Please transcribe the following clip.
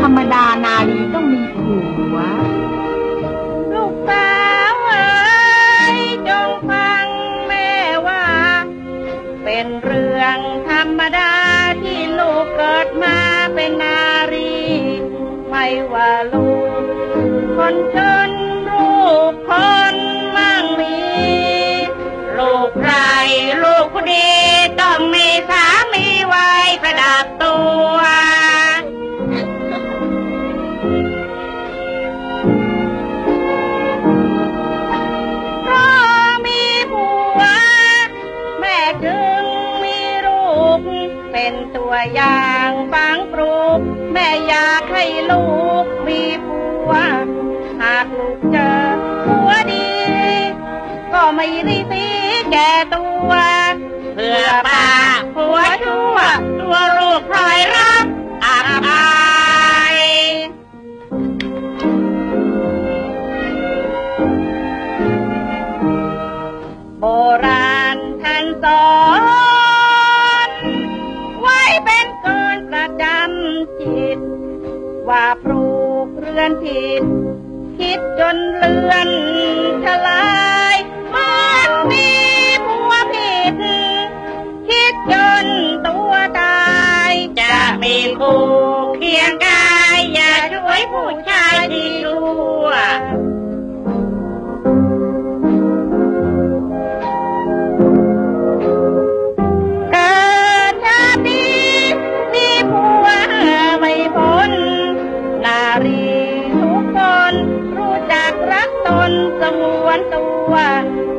ธรรมดานาลีต้องมีผัว ลูกสาวเอ๋ยจงฟังแม่ว่า เป็นเรื่องธรรมดาที่ลูกเกิดมาเป็นนารี ไม่ว่าลูกคนจน เป็นตัวอย่างฝังปลูก แม่อยากให้ลูกมีผัว หากลูกเจอผัวดี ก็ไม่รีบแก่ตัวเพื่อป้าผัวชั่วตัวลูกพลอยรักอับอายโบราณท่านสอน จิต ว่าปลูกเรือนผิด คิดจนเลือนทลายมันมีผัวผิด คิดจนตัวตาย จะมีคู่เคียงกาย อย่าช่วยผู้ชายที่ชั่ รีทุ